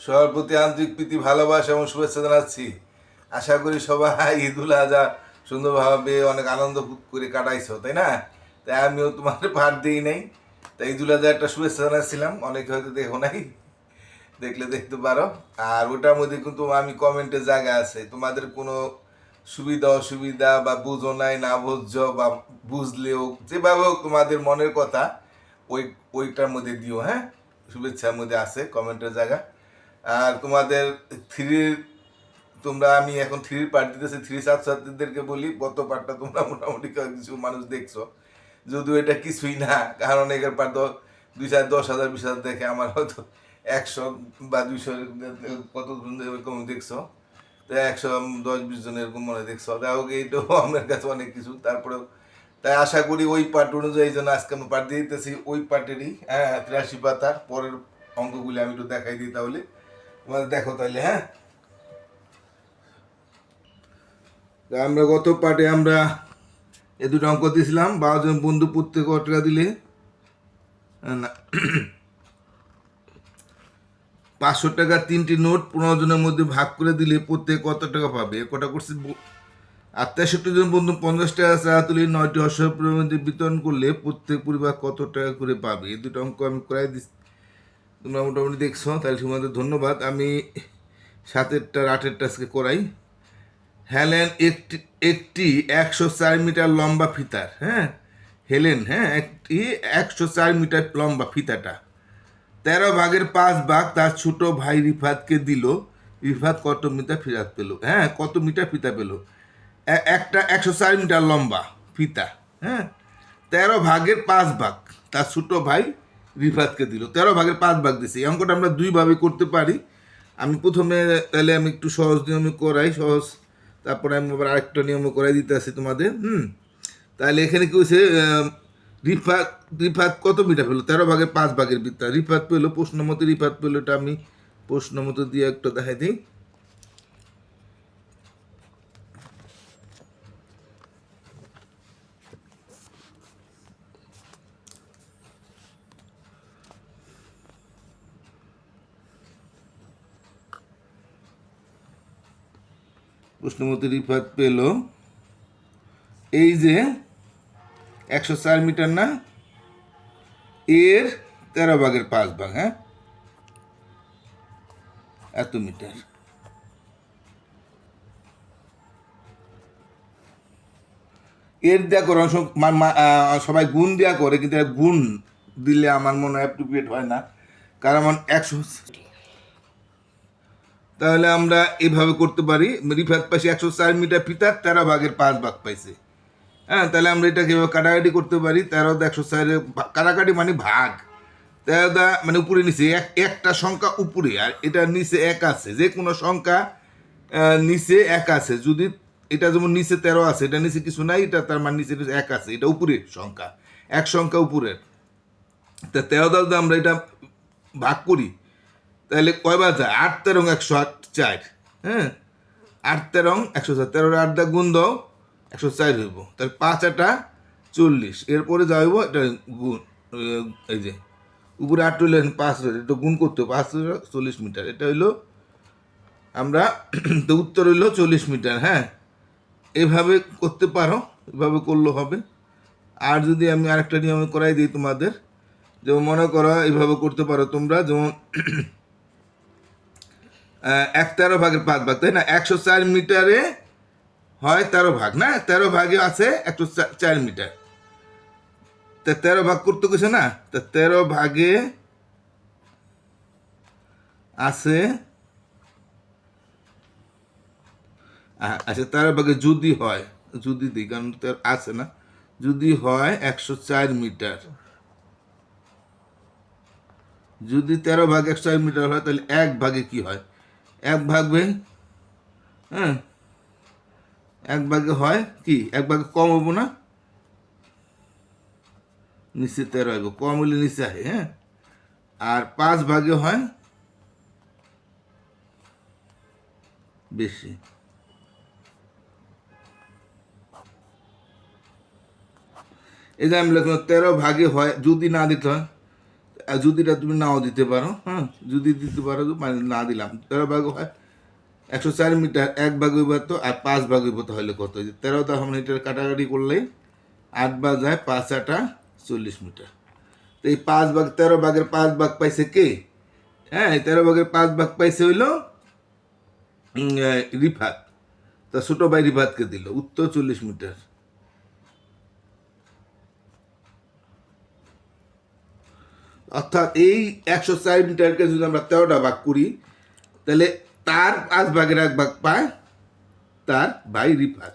সবার প্রতি আন্তরিক প্রীতি, ভালোবাসা এবং শুভেচ্ছা জানাচ্ছি। আশা করি সবাই ঈদ ঈদুল আজহা সুন্দরভাবে অনেক আনন্দ করে কাটাইছো, তাই না? তাই আমিও তোমার পাঠ দিই নাই। তাই ঈদুল আজহা একটা শুভেচ্ছা জানাচ্ছিলাম। অনেকে হয়তো দেখো নাই, দেখলে দেখতে পারো। আর ওটার মধ্যে কিন্তু আমি কমেন্টের জায়গা আছে। তোমাদের কোনো সুবিধা, অসুবিধা বা বুঝো নাই, না বুঝছ বা বুঝলেও যেভাবে হোক তোমাদের মনের কথা, ওই, ওইটার মধ্যে দিও হ্যাঁ? শুভেচ্ছার মধ্যে আছে কমেন্টের জায়গা। আর তোমাদের থ্রির তোমরা, আমি এখন থ্রির পার্ট দিতেছি থ্রি ছাত্রছাত্রীদেরকে বলি, গত পার্টটা তোমরা মোটামুটি কিছু মানুষ দেখছ। যদিও এটা কিছুই না, কারণ এখানে পার্ট দুই চার দশ হাজার, বিশ হাজার দেখে আমার হয়তো একশো বা দুইশো কত এরকম দেখছ। তো একশো দশ, বিশ জন এরকম মনে দেখছ। যাই হোক, এইটাও আমার কাছে অনেক কিছু। তারপরেও, তাই আশা করি ওই পার্ট অনুযায়ী যেন আজকে আমি পার্ট দিয়ে দিতেছি, ওই পার্টেরই হ্যাঁ তিরাশি পাতার পরের অঙ্কগুলি আমি একটু দেখাই দিই তাহলে। তোমাদের দেখো তাহলে হ্যাঁ? আমরা গত পার্টে আমরা এ দুটো অঙ্ক দিয়েছিলাম বারো জন বন্ধু প্রত্যেক টাকা দিলে না? পাঁচশো টাকা তিনটি নোট পনেরো জনের মধ্যে ভাগ করে দিলে প্রত্যেক কত টাকা পাবে? কটা করছে আর তেষট্টি জন বন্ধু পঞ্চাশ টাকা চাঁদা তুলে নয়টি অসহায় মধ্যে বিতরণ করলে প্রত্যেক পরিবার কত টাকা করে পাবে? এই দুটো অঙ্ক আমি করাই দিচ্ছি। তোমরা মোটামুটি দেখছ, তাহলে তোমাদের ধন্যবাদ। আমি সাতেরটা, আটেরটা আজকে করাই। হেলেন একটি একটি একশো চার মিটার লম্বা ফিতার হ্যাঁ? হেলেন হ্যাঁ? একটি একশো চার মিটার লম্বা ফিতাটা। তেরো ভাগের পাঁচ ভাগ তার ছোট ভাই রিফাতকে দিল। রিফাত কত মিটার ফিরাত পেল? হ্যাঁ কত মিটার ফিতা পেল? একটা একশো চার মিটার লম্বা ফিতা হ্যাঁ? তেরো ভাগের পাঁচ ভাগ তার ছোট ভাই রিফাতকে দিল। তেরো ভাগের পাঁচ ভাগ দিছে। এই অঙ্কটা আমরা দুইভাবে করতে পারি। আমি প্রথমে তাহলে আমি একটু সহজ নিয়মে করাই, সহজ। তারপরে আমি আবার আরেকটা নিয়মে করাই দিতে আসি তোমাদের, হুম? তাহলে এখানে কি হয়েছে রিফাত রিফাত কত মিটার পেল? তেরো ভাগের পাঁচ ভাগের বৃত্তা। রিফাত পেল প্রশ্ন মতো রিফাত পেল, এটা আমি প্রশ্ন মতো দিয়ে একটা দেখাই দিই। প্রশ্নমতি রিফাত পেল, এই যে একশো চার মিটার না, এর তেরো ভাগের পাঁচ ভাগ হ্যাঁ? এত মিটার। এর দেয়া করে সবাই গুণ দেয়া করে, কিন্তু গুণ দিলে আমার মনে হয় অ্যাপ্রোপ্রিয়েট হয় না। কারণ একশো তাহলে আমরা এভাবে করতে পারি। রিফাত পাইছে একশো চার মিটার ফিতার, তেরো ভাগের পাঁচ ভাগ পাইছে। হ্যাঁ তাহলে আমরা এটাকে এভাবে কাটাকাটি করতে পারি। তেরো একশো চারের কাটাকাটি মানে ভাগ। তেরো দা মানে উপরে নিচে, এক, একটা সংখ্যা উপরে, আর এটা নিচে এক আছে। যে কোনো সংখ্যা নিচে এক আছে। যদি এটা যেমন নিচে তেরো আছে, এটা নিচে কিছু নাই, এটা তার মানে নিচে এক আছে। এটা উপরে সংখ্যা, এক সংখ্যা উপরের। তা তেরো দা যদি আমরা এটা ভাগ করি তাহলে কয়বার যায়? আট তেরো একশো আট চার। হ্যাঁ? আট তেরো একশো চার। তেরো আট দা গুণ দাও একশো চার হইব। তাহলে পাঁচ আটা চল্লিশ। এরপরে যা হইব এটা গুণ এই যে উপরে আট হইলে পাঁচ হইল, এটা গুণ করতে পাঁচ চল্লিশ মিটার। এটা হইল আমরা তো উত্তর হইল চল্লিশ মিটার। হ্যাঁ? এভাবে করতে পারো এভাবে করলেও হবে। আর যদি আমি আরেকটা নিয়মে করাই দিই তোমাদের যেমন মনে করো এইভাবে করতে পারো তোমরা যেমন এক তেরো ভাগের পাঁচ ভাগ, তাই না? একশো চার মিটারে হয় তেরো ভাগ, না? তেরো ভাগে আছে একশো চার মিটার। তা তেরো ভাগ করতে গেছে না? তা তেরো ভাগে আছে আচ্ছা তেরো ভাগে যদি হয়, যদি দিই কারণ আছে না, যদি হয় একশো চার মিটার। যদি তেরো ভাগ একশো চার মিটার হয়, তাহলে এক ভাগে কি হয়? এক ভাগে হ্যাঁ? এক ভাগে হয় কি? এক ভাগে কম হব না? নিচে তেরো হইব, কম হলে নিচে আহে হ্যাঁ? আর পাঁচ ভাগে হয় বেশি। এই যে আমি লিখলাম তেরো ভাগে হয়, যদি না দিতে হয় যদিটা তুমি নাও দিতে পারো হ্যাঁ যদি দিতে পারো মানে না দিলাম। তেরো ভাগ হয়, একশো চার মিটার, এক ভাগ হইব তো, আর পাঁচ ভাগ হইব তো হলে কত হয়েছে তেরো দশ মিটার কাটাকাটি করলে আট ভাগ হয় পাঁচ আটা চল্লিশ মিটার। তো এই পাঁচ ভাগ, তেরো ভাগের পাঁচ ভাগ পাইছে কে? হ্যাঁ তেরো ভাগের পাঁচ ভাগ পাইছে হইল রিফাত। তা ছোট ভাই রিফাতকে দিল, উত্তর চল্লিশ মিটার। অর্থাৎ এই একশো চার মিটারকে যদি আমরা তেরোটা ভাগ করি, তাহলে তার পাঁচ ভাগের এক ভাগ পায় তার ভাই রিফাত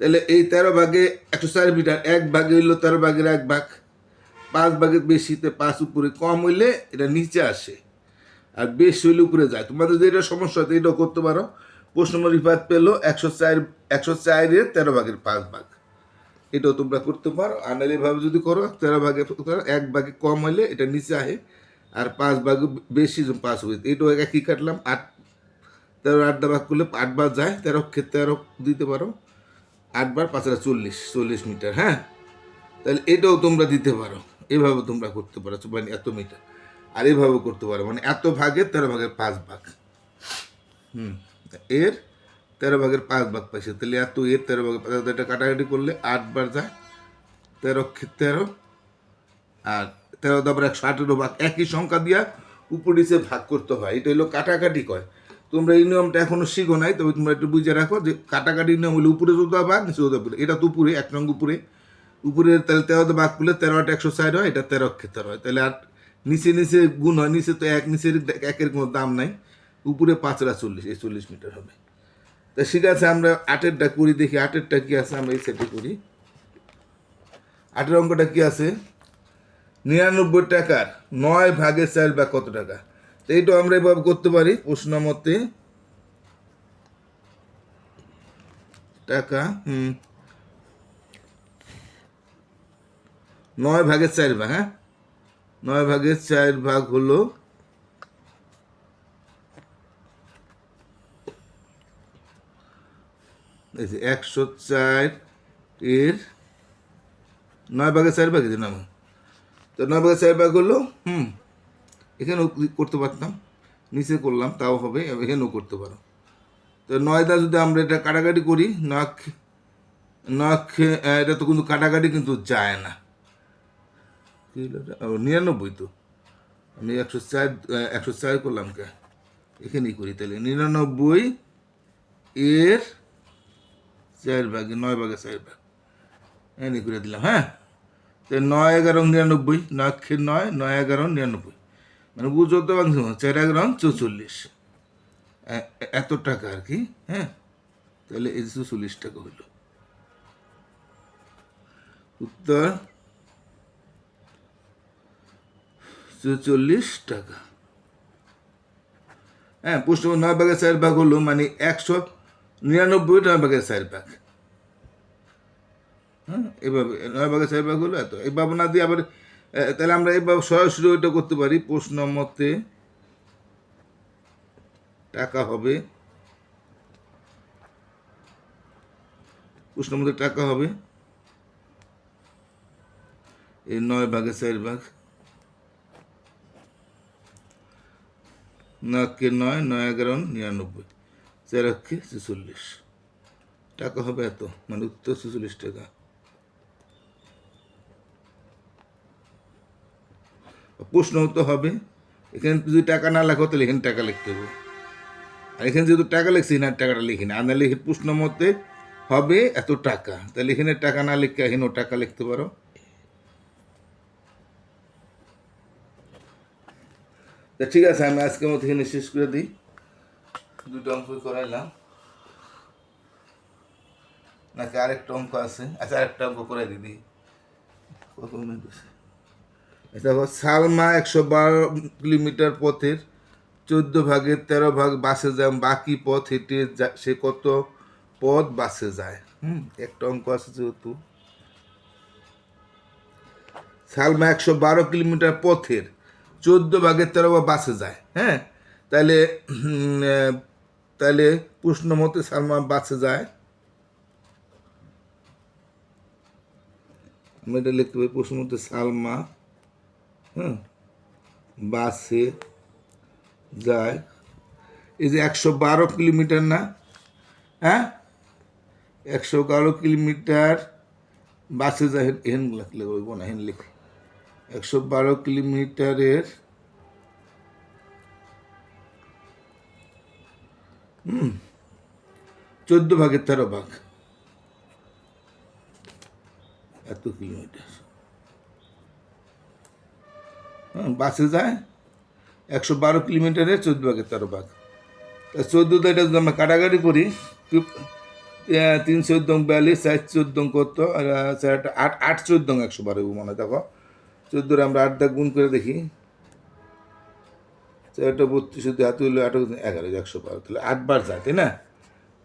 তাহলে এই তেরো ভাগে একশো চার মিটার এক ভাগে হইল তেরো ভাগের এক ভাগ। পাঁচ ভাগের বেশিতে পাঁচ উপরে কম হইলে এটা নিচে আসে আর বেশি হইলে উপরে যায়। তোমাদের যে এটা সমস্যা হতো এটাও করতে পারো। প্রশ্ন রিফাত পেল একশো চার, একশো চারের তেরো ভাগের পাঁচ ভাগ। এটাও তোমরা করতে পারো। আর নাহলে এভাবে যদি করো, তেরো ভাগে এক ভাগে কম হলে এটা নিচে আহে আর পাঁচ ভাগে বেশি পাঁচ হবে, এটাও একই কাটলাম, আট, তেরো আটটা ভাগ করলে আটবার যায়, তেরো তেরো দিতে পারো। আটবার পাঁচটা চল্লিশ চল্লিশ মিটার হ্যাঁ? তাহলে এটাও তোমরা দিতে পারো। এভাবে তোমরা করতে পারো মানে এত মিটার। আর এভাবে করতে পারো মানে এত ভাগের তেরো ভাগের পাঁচ ভাগ। হুম, এর তেরো ভাগের পাঁচ ভাগ পাইছে। তাহলে এত এর তেরো ভাগের পাঁচ এটা কাটাকাটি করলে আট বার যায়, তেরো তেরো, আর তেরো তারপর একশো আঠেরো ভাগ। একই সংখ্যা দিয়া উপর নিচে ভাগ করতে হয়। এটা হলো কাটাকাটি কয়। তোমরা এই নিয়মটা এখনও শিখো নাই, তবে তোমরা একটু বুঝে রাখো যে কাটাকাটি নিয়ম হলো উপরে চোদ্দ ভাগ, নিচে চোদ্দ ভাগ। এটা তো উপরে, এক নং উপরে। উপরে তাহলে তেরোতে ভাগ করলে তেরো আট একশো ষাট হয়, এটা তেরো ক্ষেত্রে হয়। তাহলে আর নিচে নিচে গুণ হয়, নিচে তো এক, নিচের একের কোনো দাম নাই। উপরে পাঁচরা চল্লিশ, এই চল্লিশ মিটার হবে। তা ঠিক আছে আমরা আটেরটা করি দেখি, আটেরটা কি আছে? আমরা এই সেটে করি। আটের অঙ্কটা কি আছে? নিরানব্বই টাকার নয় ভাগের চার ভাগ কত টাকা? তো এইটা আমরা এভাবে করতে পারি, প্রশ্ন মতে। টাকা, হুম। নয় ভাগের চার ভাগ হ্যাঁ? নয় ভাগের চার ভাগ হলো এই যে একশো চার এর নয় ভাগের চার ভাগ দিলাম তো নয় ভাগের চার ভাগ হলো, হুম, এখানেও করতে পারতাম, নিচে করলাম, তাও হবে, এখানেও করতে পারো। তো নয়দা যদি আমরা এটা কাটাকাটি করি, নখ নখ এটা তো কিন্তু কাটাকাটি কিন্তু যায় না। নিরানব্বই তো। আমি একশো চার একশো চার করলাম কে? এখানেই করি তাহলে। নিরানব্বই এর চার ভাগে, নয় ভাগে চার ভাগ। এনে করে দিলাম হ্যাঁ? তো নয় এগারো নিরানব্বই নয় নয় নয় এগারো নিরানব্বই। মানে তো বাংশ চার এগারো চৌচল্লিশ। এত টাকা আর কি হ্যাঁ? তাহলে এই চৌচল্লিশ টাকা হইল। উত্তর, চৌচল্লিশ টাকা। হ্যাঁ প্রশ্ন, নয় ভাগের চার ভাগ হলো মানে একশো নিরানব্বই নয় ভাগের চার ভাগ হ্যাঁ এভাবে নয় ভাগের চার ভাগ হলো এত এইভাবে না দিয়ে আবার তাহলে আমরা এইভাবে সরাসরি ওইটা করতে পারি প্রশ্ন মতে টাকা হবে প্রশ্ন মতে টাকা হবে এই নয় ভাগে চার ভাগ নয়কে নয় নয় এগারো নিরানব্বই চার অক্ষে ছেচল্লিশ। টাকা হবে এত মানে উত্তর ছেচল্লিশ টাকা। প্রশ্ন তো হবে, এখানে যদি টাকা না লেখো, তাহলে এখানে টাকা লিখতে হবে। আর এখানে যেহেতু টাকা লিখছি না টাকাটা লিখি না। আর নাহলে এখানে প্রশ্ন মতে হবে এত টাকা, তাহলে এখানে টাকা না লিখে এখানেও টাকা লিখতে পারো। তা ঠিক আছে, আমি আজকের মতো এখানে শেষ করে দিই। দুটো অঙ্ক করাইলাম। নাকি আরেকটা অঙ্ক আছে? আচ্ছা আরেকটা অঙ্ক করে দিদি কত মিনিট আছে দেখো সালমা একশো বারো কিলোমিটার পথের, চোদ্দ ভাগের তেরো ভাগ বাসে যায়, বাকি পথ হেঁটে সে কত পথ বাসে যায়। হুম, একটা অঙ্ক আছে যেহেতু। সালমা একশো বারো কিলোমিটার পথের, চোদ্দ ভাগের তেরো ভাগ বাসে যায় হ্যাঁ? তাহলে তাহলে প্রশ্ন মতে সালমা বাসে যায়। আমি এটা লিখতে পারি, প্রশ্ন মতে সালমা হ্যাঁ বাসে যায়। এই যে একশো বারো কিলোমিটার না হ্যাঁ একশো বারো কিলোমিটার বাসে যায়, হেন লিখলে হইব না হেন লিখ। একশো বারো কিলোমিটারের চোদ্দ ভাগের তেরো ভাগ। এত কিলোমিটার। হ্যাঁ বাসে যায়, একশো বারো কিলোমিটারে চোদ্দ ভাগের তেরো ভাগ। তা চোদ্দোটা এটা যদি আমরা কাটাকাটি করি তিন- চোদ্দ বিয়াল্লিশ, চার চোদ্দ কত, আর আট আট চোদ্দ একশো বারো মনে দেখো। চোদ্দোরে আমরা আট দাগ গুণ করে দেখি। চারটা বত্রিশ যদি হাতে হলো আট এগারো, একশো বারো। তাহলে আটবার যায়, তাই না?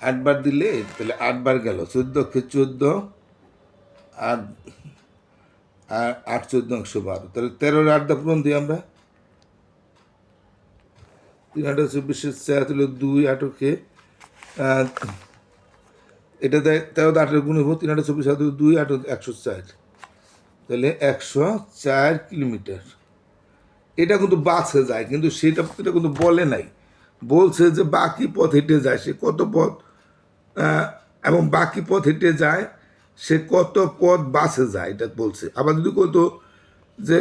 আটবার দিলে, তাহলে আটবার গেল, চোদ্দ চোদ্দ আট আট চোদ্দ একশো বারো। তাহলে তেরোর আট পূরণ দিই আমরা? তিন আঠারো চব্বিশের চার হলো দুই আটকে এটা দেয় তেরো আঠেরো গুণ হব, তিন আঠারো চব্বিশ হাতে দুই আঠেরো একশো চার। তাহলে একশো চার কিলোমিটার। এটা কিন্তু বাসে যায়, কিন্তু সেটা এটা কিন্তু বলে নাই। বলছে যে বাকি পথ হেঁটে যায়, সে কত পথ এবং বাকি পথ হেঁটে যায়, সে কত পথ বাসে যায়, এটা বলছে। আবার যদি কত যে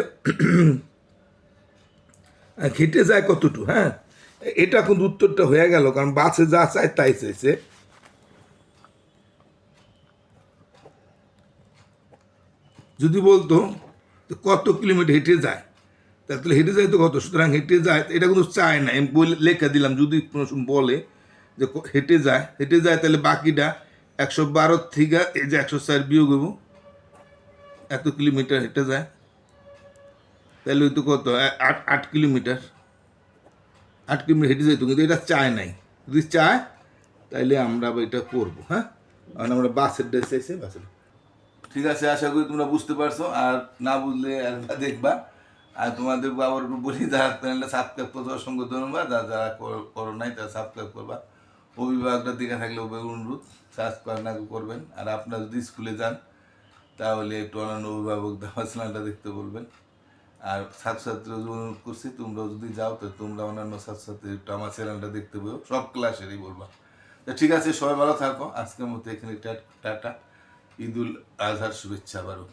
হেঁটে যায় কতটুকু হ্যাঁ? এটা কিন্তু উত্তরটা হয়ে গেল, কারণ বাসে যা চায় তাই চাইছে। যদি বলতো কত কিলোমিটার হেঁটে যায় তাহলে হেঁটে যায় তো কত? সুতরাং হেঁটে যায়, এটা কিন্তু চায় না। আমি বলে লেখা দিলাম, যদি কোনো সময় বলে যে হেঁটে যায় হেঁটে যায় তাহলে বাকিটা একশো বারো থেকে এই যে একশো চার বিয়োগ হব এত কিলোমিটার হেঁটে যায়। তাহলে ওই তো কত? আট আট কিলোমিটার। আট কিলোমিটার হেঁটে যেত কিন্তু এটা চায় নাই। যদি চায় তাহলে আমরা এটা করব হ্যাঁ? কারণ আমরা বাসের ড্রেস চাইছে, বাসের। ঠিক আছে, আশা করি তোমরা বুঝতে পারছ, আর না বুঝলে একবার দেখবা। আর তোমাদের আবার বলি, যারা চ্যানেলটা সাবস্ক্রাইব করতে অসংখ্য ধন্যবাদ। আর যারা কর- নাই, তারা সাবস্ক্রাইব করবা। অভিভাবকটা দেখে থাকলে অনুরোধ সাবস্ক্রাইব না করবেন। আর আপনারা যদি স্কুলে যান, তাহলে একটু অন্যান্য অভিভাবক চ্যানেলটা দেখতে বলবেন। আর ছাত্রছাত্রী অনুরোধ করছি তোমরা যদি যাও, তো তোমরা অন্যান্য ছাত্রছাত্রী একটু আমার চ্যানেলটা দেখতে পেও সব ক্লাসেরই বলবা। তো ঠিক আছে, সবাই ভালো থাকো। আজকের মতো এখানে টাটা। ঈদুল আজহার শুভেচ্ছা আবারও।